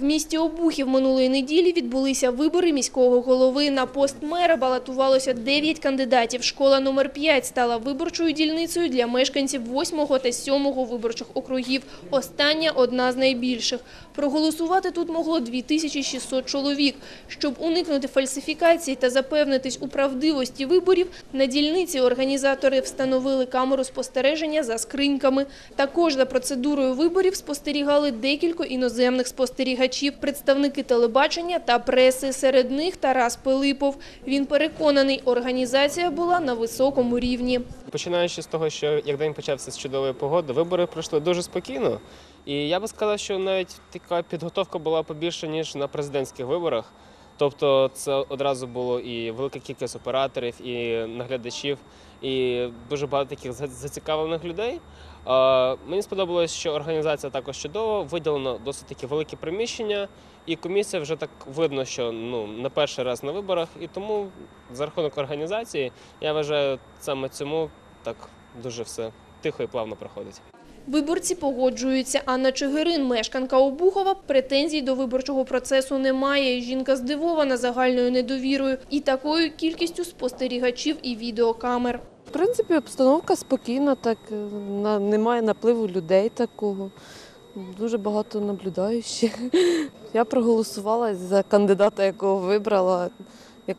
В місті Обухів минулої неділі відбулися вибори міського голови. На пост мера балотувалося 9 кандидатів. Школа номер 5 стала виборчою дільницею для мешканців 8 та 7 виборчих округів. Остання – одна з найбільших. Проголосувати тут могло 2600 чоловік. Щоб уникнути фальсифікацій та запевнитись у правдивості виборів, на дільниці організатори встановили камеру спостереження за скриньками. Також за процедурою виборів спостерігали декілька іноземних спостерігачів, представники телебачення та преси. Серед них Тарас Пилипов. Він переконаний, організація була на високому рівні. Починаючи з того, що як день почався з чудової погоди, вибори пройшли дуже спокійно. І я би сказав, що навіть така підготовка була побільше, ніж на президентських виборах. Тобто це одразу було і велика кількість операторів, і наглядачів, і дуже багато таких зацікавлених людей. Мені сподобалось, що організація також чудова, виділено досить таки велике приміщення, і комісія вже так видно, що ну не перший раз на виборах. І тому за рахунок організації я вважаю саме цьому так дуже все тихо і плавно проходить. Виборці погоджуються. Анна Чигирин, мешканка Обухова, претензій до виборчого процесу немає. Жінка здивована загальною недовірою і такою кількістю спостерігачів і відеокамер. В принципі, обстановка спокійна, так е, немає напливу людей такого. Дуже багато наблюдаючих. Я проголосувала за кандидата, якого вибрала,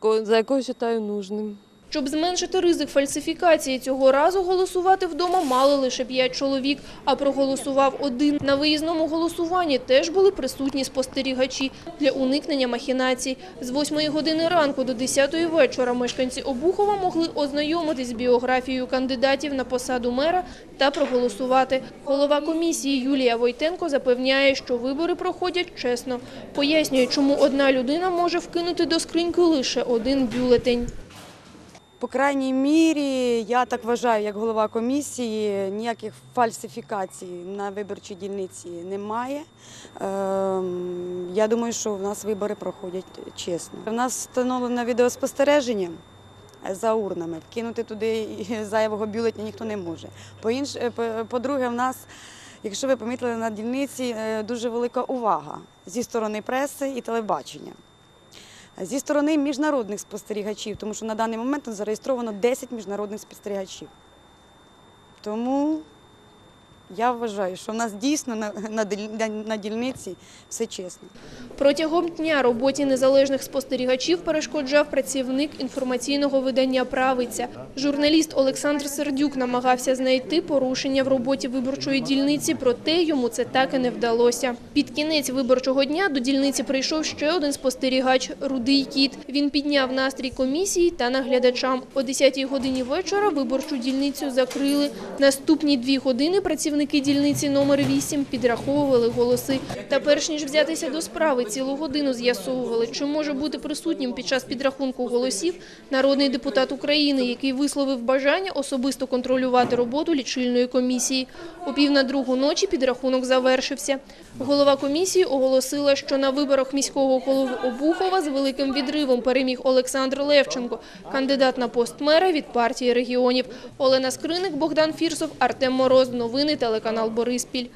за якого вважаю нужним. Щоб зменшити ризик фальсифікації, цього разу голосувати вдома мали лише 5 чоловік, а проголосував один. На виїзному голосуванні теж були присутні спостерігачі для уникнення махінацій. З 8 години ранку до 10 вечора мешканці Обухова могли ознайомитись з біографією кандидатів на посаду мера та проголосувати. Голова комісії Юлія Войтенко запевняє, що вибори проходять чесно. Пояснює, чому одна людина може вкинути до скриньки лише один бюлетень. По крайній мірі, я так вважаю, як голова комісії, ніяких фальсифікацій на виборчій дільниці немає. Ем, Я думаю, що в нас вибори проходять чесно. У нас встановлено відеоспостереження за урнами. Вкинути туди зайвого бюлетня ніхто не може. По-інш- е, по- По-друге, в нас, якщо ви помітили, на дільниці е, дуже велика увага зі сторони преси і телебачення. Зі сторони міжнародних спостерігачів, тому що на даний момент зареєстровано 10 міжнародних спостерігачів. Тому я вважаю, що в нас дійсно на, дільниці все чесно. Протягом дня роботі незалежних спостерігачів перешкоджав працівник інформаційного видання «Правиця». Журналіст Олександр Сердюк намагався знайти порушення в роботі виборчої дільниці, проте йому це так і не вдалося. Під кінець виборчого дня до дільниці прийшов ще один спостерігач – Рудий Кіт. Він підняв настрій комісії та наглядачам. О 10-й годині вечора виборчу дільницю закрили. Наступні дві години працівники дільниці номер 8 підраховували голоси. Та перш ніж взятися до справи, цілу годину з'ясовували, чи може бути присутнім під час підрахунку голосів народний депутат України, який висловив бажання особисто контролювати роботу лічильної комісії. О пів на другу ночі підрахунок завершився. Голова комісії оголосила, що на виборах міського голови Обухова з великим відривом переміг Олександр Левченко, кандидат на пост мера від партії регіонів. Олена Скриник, Богдан Фірсов, Артем Мороз. Новини телеканал Бориспіль.